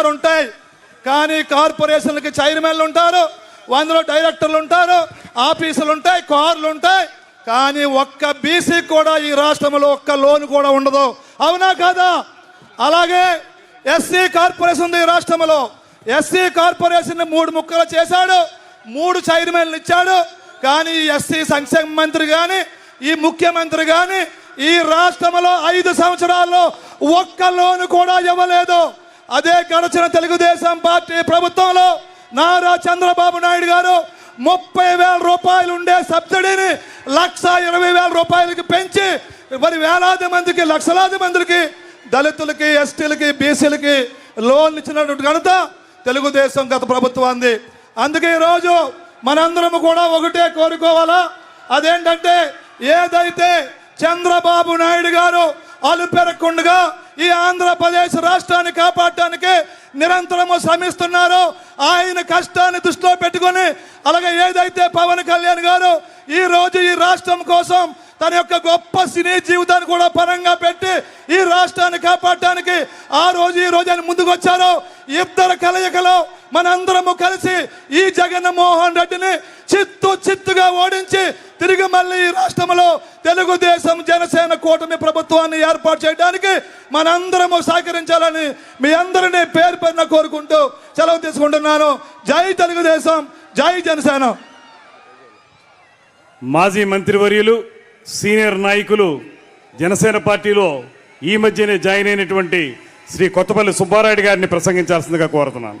పదహారు ఉంటాయి. కానీ కార్పొరేషన్లకి చైర్మన్లు ఉంటారు అందులో డైరెక్టర్లు ఉంటారు ఆఫీసులు ఉంటాయి కార్లు ఉంటాయి. కానీ ఒక్క బీసీ కూడా ఈ రాష్ట్రంలో ఒక్క లోన్ కూడా ఉండదు. అవునా కాదా? అలాగే ఎస్సీ కార్పొరేషన్ ఉంది ఈ రాష్ట్రంలో. ఎస్సీ కార్పొరేషన్ మూడు ముక్కలు చేశాడు మూడు చైర్మన్లు ఇచ్చాడు. కానీ ఎస్సీ సంక్షేమ మంత్రి కానీ ఈ ముఖ్యమంత్రి కానీ ఈ రాష్ట్రంలో ఐదు సంవత్సరాల్లో ఒక్క లోను కూడా ఇవ్వలేదు. అదే గడచిన తెలుగుదేశం పార్టీ ప్రభుత్వంలో నారా చంద్రబాబు నాయుడు గారు ముప్పై వేల రూపాయలు ఉండే సబ్సిడీని లక్ష ఇరవై వేల రూపాయలకి పెంచి మరి వేలాది మందికి లక్షలాది మందికి దళితులకి ఎస్టీలకి బీసీలకి లోన్ ఇచ్చినటువంటి ఘనత తెలుగుదేశం గత ప్రభుత్వాన్ని. అందుకే ఈరోజు మనందరం కూడా ఒకటే కోరుకోవాలా? అదేంటంటే ఏదైతే చంద్రబాబు నాయుడు గారు అలుపెరకుండగా ఈ ఆంధ్రప్రదేశ్ రాష్ట్రాన్ని కాపాడటానికి నిరంతరము శ్రమిస్తున్నారు. ఆయన కష్టాన్ని దృష్టిలో పెట్టుకొని అలాగే ఏదైతే పవన్ కళ్యాణ్ గారు ఈ రోజు ఈ రాష్ట్రం కోసం తన యొక్క గొప్ప సినీ జీవితాన్ని కూడా పరంగా పెట్టి ఈ రాష్ట్రాన్ని కాపాడటానికి ఆ రోజు ఈ రోజు ఆయన ముందుకు వచ్చారు ఇద్దరు కలయికలో మనందరము కలిసి ఈ జగన్మోహన్ రెడ్డిని చిత్తు చిత్తుగా ఓడించి తిరిగి మళ్ళీ ఈ రాష్ట్రంలో తెలుగుదేశం జనసేన కూటమి ప్రభుత్వాన్ని ఏర్పాటు చేయడానికి మనందరము సహకరించాలని మీ అందరినీ పేరు పేరున కోరుకుంటూ సెలవు తీసుకుంటున్నాను. జై తెలుగుదేశం జై జనసేన. మాజీ మంత్రివర్యులు సీనియర్ నాయకులు జనసేన పార్టీలో ఈ మధ్యనే జాయిన్ అయినటువంటి శ్రీ కొత్తపల్లి సుబ్బారాయుడు గారిని ప్రసంగించాల్సిందిగా కోరుతున్నాను.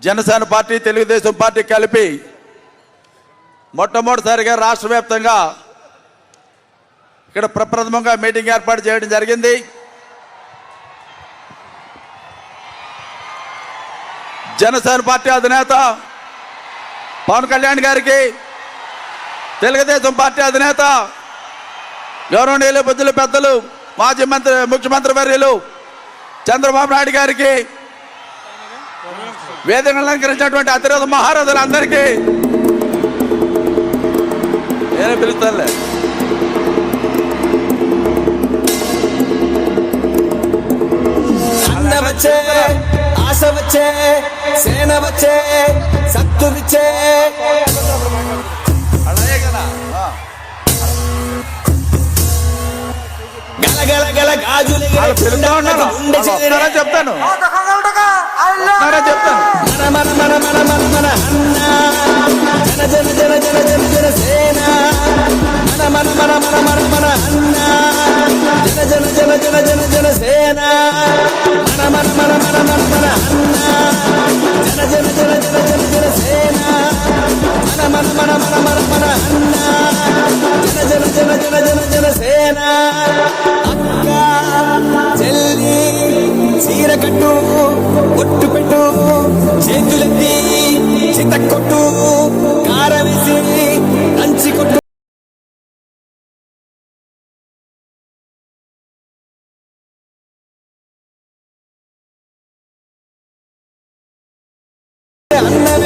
జనసేన పార్టీ తెలుగుదేశం పార్టీ కలిపి మొట్టమొదటిసారిగా రాష్ట్ర వ్యాప్తంగా ఇక్కడ ప్రప్రథమంగా మీటింగ్ ఏర్పాటు చేయడం జరిగింది. జనసేన పార్టీ అధినేత పవన్ కళ్యాణ్ గారికి తెలుగుదేశం పార్టీ అధినేత గౌరవనీయులు బుద్ధులు పెద్దలు మాజీ మంత్రి ముఖ్యమంత్రి వర్యులు చంద్రబాబు నాయుడు గారికి వేదికలు అలంకరించినటువంటి అతిరథ మహారథులందరికీ నేనే పిలుస్తానులే. అన్న వచ్చే ఆశ వచ్చే సేన వచ్చే సత్తు విచ్చే. గల గల గల గాజులు చెప్తాను. వస్తారా చెప్తాను మన మన మన మన మన మన అన్న జన జన జన జన జన సేన. మన మన మన మన మన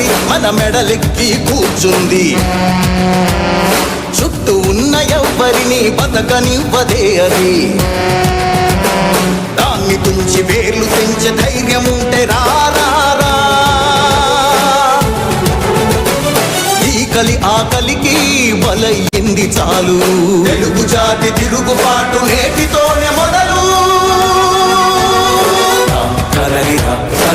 యుగం మన మెడలెక్కి కూర్చుంది. చుట్టూ ఉన్న ఎవ్వరిని బతకనివ్వదే అది. దాన్ని తుంచి వేర్లు తెంచే ధైర్యం ఉంటే రా ఈ కలి ఆకలికి బలయ్యింది చాలు. తెలుగు జాతి తిరుగుబాటు నేటితోనే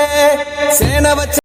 ఆశ వచ్చే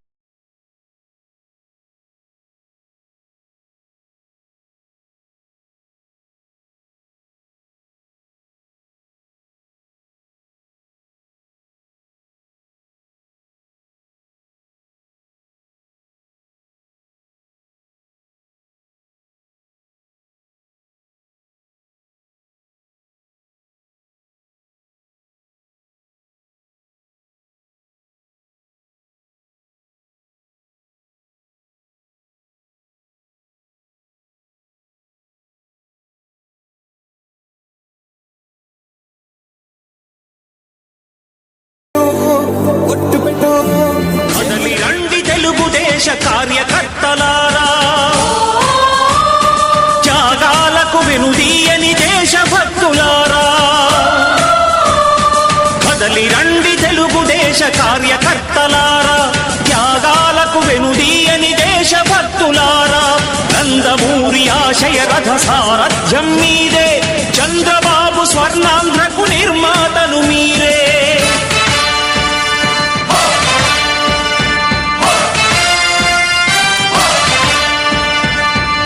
దేశభక్తులారా నందమూరి ఆశయ రథ సారథ్యం మీదే చంద్రబాబు స్వర్ణాంధ్రకు నిర్మాతలు మీరే.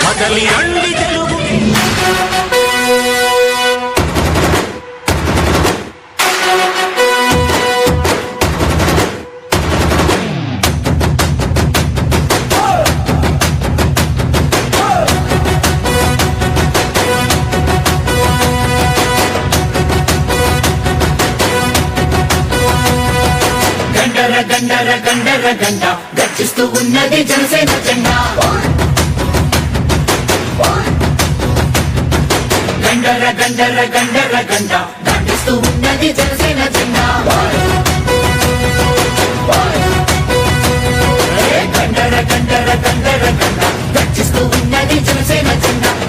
కదలి గండర గండర గండ. గర్జిస్తూ ఉన్నది జనసేన జెండా. గండర గండర గండర గండ. గర్జిస్తూ ఉన్నది జనసేన జెండా. గండర గండర గండర గండ. గర్జిస్తూ ఉన్నది జనసేన జెండా.